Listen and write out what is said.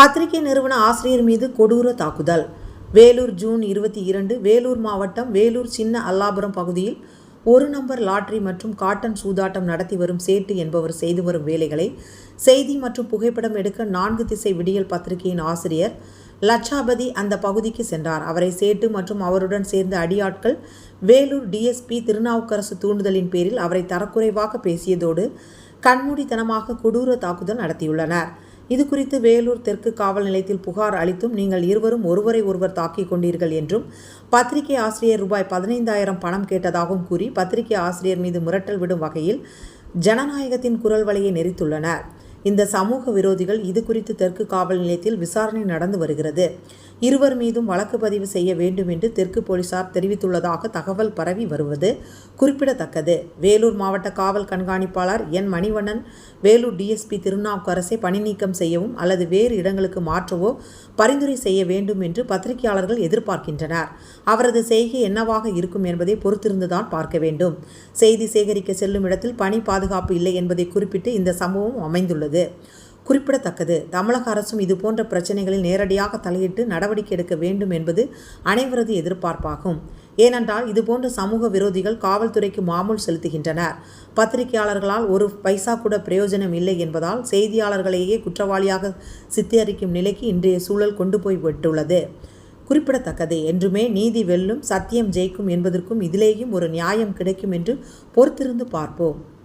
பத்திரிகை நிறுவன ஆசிரியர் மீது கொடூர தாக்குதல். வேலூர் ஜூன் இருபத்தி இரண்டு வேலூர் மாவட்டம் வேலூர் சின்ன அல்லாபுரம் பகுதியில் ஒரு நம்பர் லாட்ரி மற்றும் காட்டன் சூதாட்டம் நடத்தி வரும் சேட்டு என்பவர் செய்து வரும் வேலைகளை செய்தி மற்றும் புகைப்படம் எடுக்க நான்கு திசை விடியல் பத்திரிகையின் ஆசிரியர் லட்சாபதி அந்த பகுதிக்கு சென்றார். அவரை சேட்டு மற்றும் அவருடன் சேர்ந்த அடியாட்கள் வேலூர் டிஎஸ்பி திருநாவுக்கரசு தூண்டுதலின் பேரில் அவரை தரக்குறைவாக பேசியதோடு கண்மூடித்தனமாக கொடூர தாக்குதல் நடத்தியுள்ளனர். இது குறித்து வேலூர் தெற்கு காவல் நிலையத்தில் புகார் அளித்தும் நீங்கள் இருவரும் ஒருவரை ஒருவர் தாக்கிக் கொண்டீர்கள் என்றும் பத்திரிகை ஆசிரியர் ரூபாய் பதினைந்தாயிரம் பணம் கேட்டதாகவும் கூறி பத்திரிகை ஆசிரியர் மீது மிரட்டல் விடும் வகையில் ஜனநாயகத்தின் குரல் வலையை நெறித்துள்ளனர் இந்த சமூக விரோதிகள் இது குறித்து தெற்கு காவல் நிலையத்தில் விசாரணை நடந்து வருகிறது. இருவர் மீதும் வழக்கு பதிவு செய்ய வேண்டும் என்று தெற்கு போலீசார் தெரிவித்துள்ளதாக தகவல் பரவி வருவது குறிப்பிடத்தக்கது. வேலூர் மாவட்ட காவல் கண்காணிப்பாளர் என் மணிவண்ணன் வேலூர் டிஎஸ்பி திருநாவுக்கரசை பணி நீக்கம் செய்யவும் அல்லது வேறு இடங்களுக்கு மாற்றவோ பரிந்துரை செய்ய வேண்டும் என்று பத்திரிகையாளர்கள் எதிர்பார்க்கின்றனர். அவரது செய்கை என்னவாக இருக்கும் என்பதை பொறுத்திருந்துதான் பார்க்க வேண்டும். செய்தி சேகரிக்க செல்லும் இடத்தில் பணி பாதுகாப்பு இல்லை என்பதை குறிப்பிட்டு இந்த சம்பவம் அமைந்துள்ளது. குறிப்பிடத்தக்கது. தமிழக அரசும் இதுபோன்ற பிரச்சனைகளில் நேரடியாக தலையிட்டு நடவடிக்கை எடுக்க வேண்டும் என்பது அனைவரது எதிர்பார்ப்பாகும். ஏனென்றால் இதுபோன்ற சமூக விரோதிகள் காவல்துறைக்கு மாமூல் செலுத்துகின்றனர். பத்திரிகையாளர்களால் ஒரு பைசா கூட பிரயோஜனம் இல்லை என்பதால் செய்தியாளர்களையே குற்றவாளியாக சித்தரிக்கும் நிலைக்கு இன்றைய சூழல் கொண்டு போய் விட்டுள்ளது. குறிப்பிடத்தக்கது. என்றுமே நீதி வெல்லும் சத்தியம் ஜெயிக்கும் என்பதற்கும் இதிலேயும் ஒரு நியாயம் கிடைக்கும் என்று பொறுத்திருந்து பார்ப்போம்.